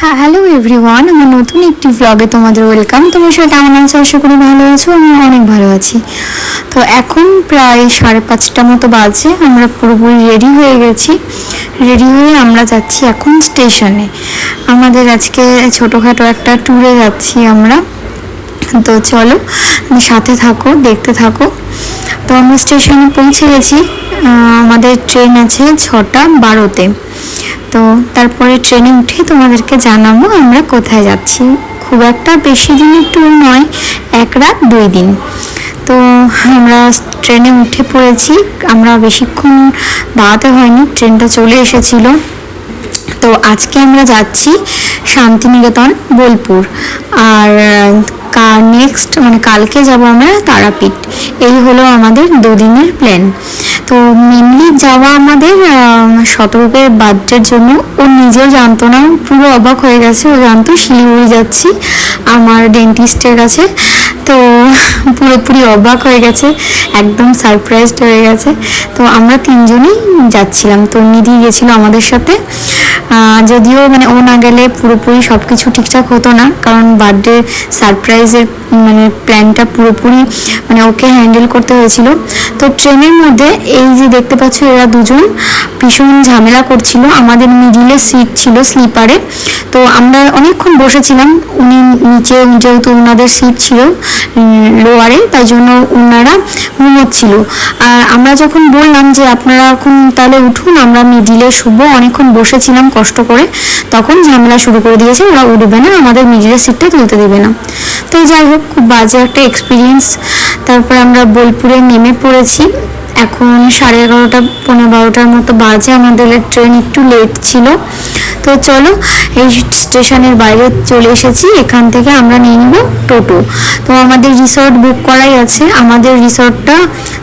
Hello everyone আমার নতুন একটি ভ্লগে তোমাদের ওয়েলকাম তোমার সাথে কেমন আছো? আশা করি ভালো আছো আমি অনেক ভালো আছি। তো এখন প্রায় সাড়ে পাঁচটা মতো বাজে, আমরা পুরোপুরি রেডি হয়ে গেছি। রেডি হয়ে আমরা যাচ্ছি এখন স্টেশনে আমাদের আজকে ছোটোখাটো একটা ট্যুরে যাচ্ছি আমরা। তো চলো, সাথে থাকো, দেখতে থাকো। তো আমরা স্টেশনে পৌঁছে গেছি। আমাদের ট্রেন আছে ছটা বারোতে। তো তারপরে ট্রেনে উঠে তোমাদেরকে জানাব আমরা কোথায় যাচ্ছি। খুব একটা বেশি দিনের ট্যুর নয়, এক রাত, দুই দিন। তো আমরা ট্রেনে উঠে পড়েছি। আমরা বেশিক্ষণ দাঁড়াতে হয়নি, ট্রেনটা চলে এসেছিল। তো আজকে আমরা যাচ্ছি শান্তিনিকেতন, বোলপুর। আর নেক্সট মানে কালকে যাব আমরা তারাপীঠ। এই হলো আমাদের দুদিনের প্ল্যান তো মেনলি যাওয়া আমাদের শতরূপের বার্থডের জন্য। ও নিজেও জানতো না পুরো অবাক হয়ে গেছে। ও জানতো, শিলিগুড়ি যাচ্ছি। আমার ডেন্টিস্টের কাছে। তো পুরোপুরি অবাক হয়ে গেছে, একদম সারপ্রাইজড হয়ে গেছে। তো আমরা তিনজনই যাচ্ছিলাম। তো নিধি গেছিল আমাদের সাথে। যদিও মানে ও না গেলে পুরোপুরি সব কিছু ঠিকঠাক হতো না, কারণ বার্থডে সারপ্রাইজের মানে প্ল্যানটা পুরোপুরি মানে ওকে হ্যান্ডেল করতে হয়েছিল। তো ট্রেনের মধ্যে এই যে দেখতে পাচ্ছ এরা দুজন, ভীষণ ঝামেলা করছিল। আমাদের মিডিলে সিট ছিল স্লিপারে তো আমরা অনেকক্ষণ বসেছিলাম, উনি নিচে যেহেতু ওনাদের সিট ছিল লোয়ারে তাই জন্য ওনারা ঘুমোচ্ছিল। আর আমরা যখন বললাম যে আপনারা এখন তাহলে উঠুন, আমরা মিডিলে শুভ অনেকক্ষণ বসেছিলাম কষ্ট করে, তখন ঝামেলা শুরু করে দিয়েছে। ওরা উঠবে না, আমাদের মিডিলের সিটটা তুলতে দেবে না। তো যাই হোক, খুব বাজে একটা এক্সপিরিয়েন্স তারপর আমরা বোলপুরে নেমে পড়েছি। এখন সাড়ে এগারোটা পনেরো বারোটার মতো বাজে। আমাদের ট্রেন একটু লেট ছিল। তো চলো, এই স্টেশনের বাইরে চলে এসেছি। এখান থেকে আমরা নিয়ে নিব টোটো। তো আমাদের রিসর্ট বুক করাই আছে। আমাদের রিসর্টটা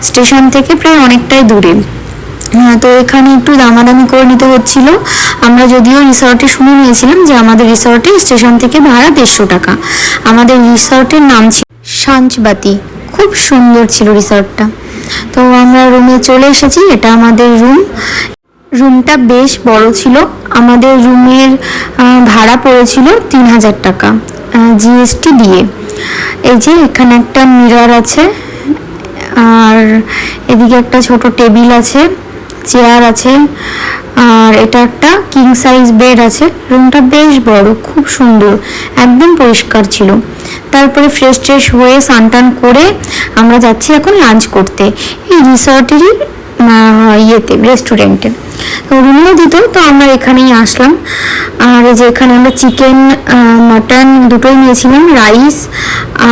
স্টেশন থেকে প্রায় অনেকটাই দূরে। তো এখানে একটু দামাদামি করে নিতে হচ্ছিল। আমরা যদিও রিসর্টে শুনে নিয়েছিলাম যে আমাদের রিসর্টে স্টেশন থেকে ভাড়া দেড়শো টাকা। আমাদের রিসর্টের নাম ছিল সাঞ্চবাতি। খুব সুন্দর ছিল রিসর্টটা তো আমরা রুমে চলে এসেছি, এটা আমাদের রুম রুমটা বেশ বড় ছিল। আমাদের রুমের ভাড়া পড়েছিল তিন হাজার টাকা জিএসটি দিয়ে। এই যে এখানে একটা মিরর আছে, আর এদিকে একটা ছোট টেবিল আছে। চেয়ার আছে, আর এটা একটা কিং সাইজ বেড আছে। রুমটা বেশ বড়, খুব সুন্দর, একদম পরিষ্কার ছিল। তারপরে ফ্রেশ ট্রেশ হয়ে স্নান টান করে আমরা যাচ্ছি এখন লাঞ্চ করতে। এই রিসর্টেরই ইয়েতে রেস্টুরেন্টে তো রুমও দিত তো আমরা এখানেই আসলাম। আর এই যে এখানে আমরা চিকেন মাটন দুটোই নিয়েছিলাম রাইস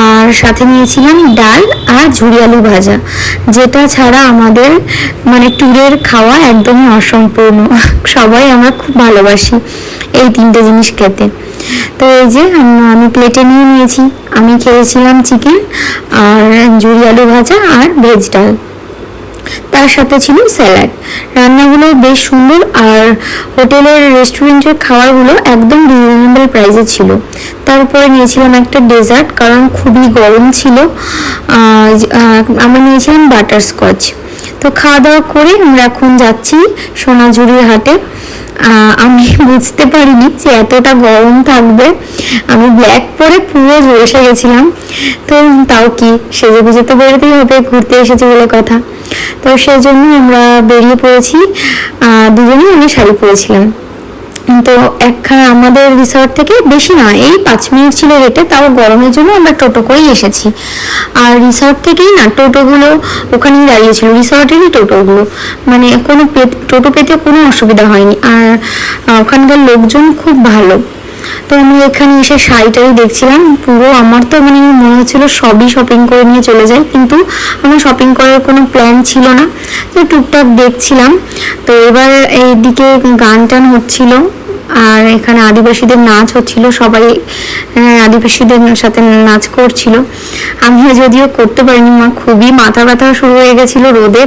আর সাথে নিয়েছিলাম ডাল আর ঝুড়ি আলু ভাজা, যেটা ছাড়া আমাদের মানে ট্যুরের খাওয়া একদমই অসম্পূর্ণ। সবাই আমরা খুব ভালোবাসি এই তিনটে জিনিস খেতে। তো এই যে আমি প্লেটে নিয়ে নিয়েছি। আমি খেয়েছিলাম চিকেন আর ঝুরি আলু ভাজা আর ভেজ ডাল। তার সাথে ছিল স্যালাড। রান্নাগুলো বেশ সুন্দর আর হোটেলের রেস্টুরেন্টের খাবারগুলো একদম রিজনেবল প্রাইসে ছিল। তারপরে নিয়েছিলাম একটা ডেজার্ট কারণ খুবই গরম ছিল। আমরা নিয়েছিলাম বাটার স্কচ তো খাওয়া দাওয়া করে আমরা এখন যাচ্ছি সোনাঝুরির হাটে। আমি বুঝতে পারিনি যে এতটা গরম থাকবে। আমি ব্ল্যাক পরে পুরো ঝলসে গেছিলাম। তো তাও কি সেজে গুজে তো বেরোতেই হবে, ঘুরতে এসেছে বলে কথা। তো সেই জন্য আমরা বেরিয়ে পড়েছি দুজনেই আমরা শাড়ি পরেছিলাম। তো একখানা আমাদের রিসর্ট থেকে বেশি না, এই পাঁচ মিনিট ছিল হেঁটে তাও গরমের জন্য আমরা টোটো করেই এসেছি। আর রিসর্ট থেকেই না, টোটোগুলো ওখানেই দাঁড়িয়েছিল রিসর্টেরই টোটোগুলো। মানে কোনো টোটো পেতে কোনো অসুবিধা হয়নি। আর ওখানকার লোকজন খুব ভালো। তো আমি এখানে এসে শাড়িটাই দেখছিলাম। পুরো আমার তো মানে মনে হচ্ছিল সবই শপিং করে নিয়ে চলে যাই কিন্তু আমার শপিং করার কোনো প্ল্যান ছিল না। তো টুকটাক দেখছিলাম। তো এবার এইদিকে গান টান হচ্ছিল আর এখানে আদিবাসীদের নাচ হচ্ছিল সবাই আহ, আদিবাসীদের সাথে নাচ করছিল। আমিও যদিও করতে পারিনি মা খুবই মাথা ব্যথা শুরু হয়ে গেছিল রোদে।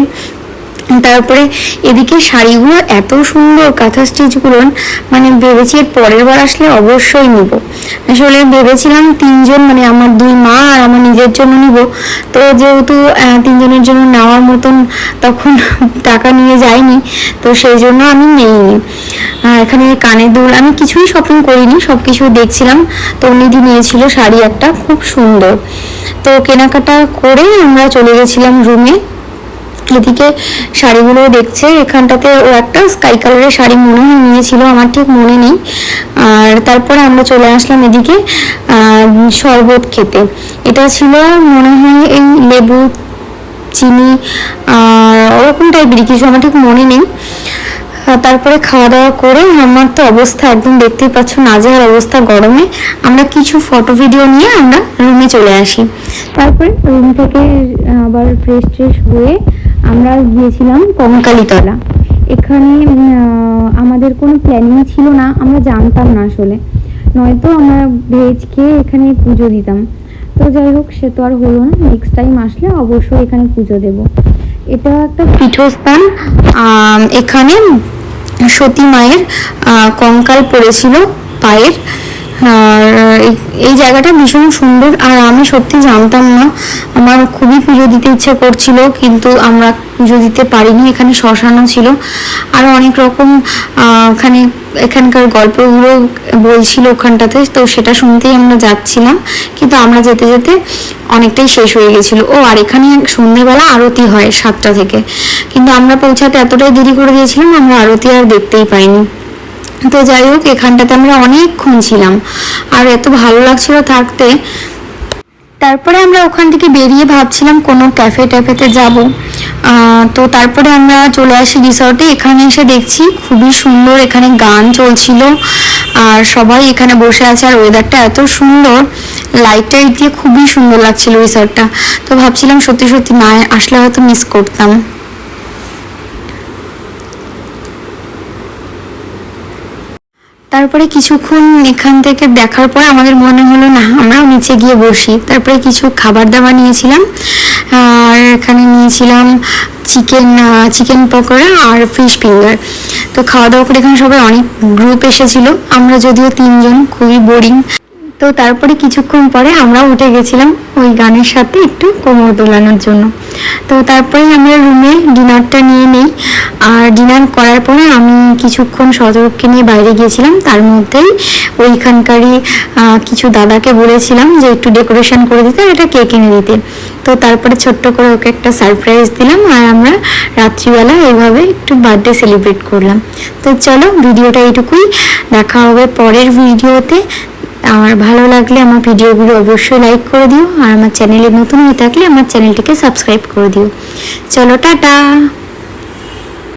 তারপরে এদিকে শাড়িগুলো এত সুন্দর কাঁথা স্টিচগুলো মানে ভেবেছি এর পরের বার আসলে অবশ্যই নিব। আসলে ভেবেছিলাম তিনজন মানে আমার দুই মা আর আমার নিজের জন্য নিব। তো যেহেতু তিনজনের জন্য নেওয়ার মতন তখন টাকা নিয়ে যাইনি, তো সেই জন্য আমি নেইনি। এখানে কানের দুল, আমি কিছুই শপিং করিনি সব কিছু দেখছিলাম। তো নিধি নিয়েছিল শাড়ি একটা, খুব সুন্দর। তো কেনাকাটা করে আমরা চলে গেছিলাম রুমে এদিকে শাড়িগুলো দেখছে। এখানটাতে ও একটা স্কাই কালারের শাড়ি মনে হয় নিয়েছিল, আমার ঠিক মনে নেই। আর তারপরে আমরা চলে আসলাম এদিকে শরবত খেতে। এটা ছিল মনে হয় এই লেবু, চিনি ওরকম টাইপেরই কিছু আমার ঠিক মনে নেই। তারপরে খাওয়া দাওয়া করে আমার তো অবস্থা একদম দেখতেই পাচ্ছ, নাজেহাল অবস্থা গরমে। আমরা কিছু ফটো ভিডিও নিয়ে আমরা রুমে চলে আসি। তারপরে রুম থেকে আবার ফ্রেশ ট্রেশ হয়ে আমরা গিয়েছিলাম কঙ্কালীতলা এখানে আমাদের কোনো প্ল্যানিং ছিল না, আমরা জানতাম না আসলে। নয়তো আমরা ভেজ খেয়ে এখানে পুজো দিতাম। তো যাই হোক, সে তো আর হলো না। নেক্সট টাইম আসলে অবশ্যই এখানে পুজো দেব। এটা একটা পীঠস্থান। এখানে সতী মায়ের কঙ্কাল পড়েছিল পায়ের। আর এই- জায়গাটা ভীষণ সুন্দর। আর আমি সত্যি জানতাম না, আমার খুবই পুজো দিতে ইচ্ছে করছিল, কিন্তু আমরা পুজো দিতে পারিনি, এখানে শ্মশানও ছিল। আর অনেক রকম ওখানে এখানকার গল্পগুলো বলছিল ওখানটাতে, তো সেটা শুনতেই আমরা যাচ্ছিলাম, কিন্তু আমরা যেতে যেতে অনেকটাই শেষ হয়ে গেছিল। ও, আর এখানে সন্ধ্যেবেলা আরতি হয় সাতটা থেকে। কিন্তু আমরা পৌঁছাতে এতটাই দেরি করে দিয়েছিলাম, আমরা আরতি আর দেখতেই পাইনি। তো যাই হোক, এখানটাতে আমরা অনেকক্ষণ ছিলাম। আর এত ভালো লাগছিল থাকতে। তারপরে আমরা ওখান থেকে বেরিয়ে ভাবছিলাম কোনো ক্যাফে ট্যাফেতে যাব। তো তারপরে আমরা চলে আসি রিসর্টে এখানে এসে দেখছি খুবই সুন্দর এখানে গান চলছিল। আর সবাই এখানে বসে আছে আর ওয়েদারটা এত সুন্দর। লাইট টাইট দিয়ে খুবই সুন্দর লাগছিল রিসর্টটা তো ভাবছিলাম সত্যি সত্যি না আসলে হয়তো মিস করতাম। তারপরে কিছুক্ষণ এখান থেকে দেখার পর আমাদের মনে হলো, না, আমরাও নিচে গিয়ে বসি। তারপরে কিছু খাবার দাবার নিয়েছিলাম, আর এখানে নিয়েছিলাম চিকেন চিকেন পকোড়া আর ফিশ ফিঙ্গার। তো খাওয়া দাওয়া করে এখানে সবাই অনেক গ্রুপ এসেছিল। আমরা যদিও তিনজন, খুবই বোরিং তো তারপরে কিছুক্ষণ পরে আমরা উঠে গেছিলাম ওই গানের সাথে একটু কোমর দোলানোর জন্য। তো তারপরে আমরা রুমে ডিনারটা নিয়ে নিই। আর ডিনার করার পরে আমি কিছুক্ষণ সতর্ককে নিয়ে বাইরে গিয়েছিলাম। তার মধ্যেই ওইখানকারই কিছু দাদাকে বলেছিলাম যে একটু ডেকোরেশন করে দিতে আর একটা কেক এনে দিতে। তো তারপরে ছোট্ট করে ওকে একটা সারপ্রাইজ দিলাম আর আমরা রাত্রিবেলা এইভাবে একটু বার্থডে সেলিব্রেট করলাম। তো চলো ভিডিওটা এইটুকুই। দেখা হবে পরের ভিডিওতে আমার ভালো লাগলে আমার ভিডিওগুলো অবশ্যই লাইক করে দিও, আর আমার চ্যানেলে নতুন হয়ে থাকলে আমার চ্যানেলটিকে সাবস্ক্রাইব করে দিও। চলো, টাটা!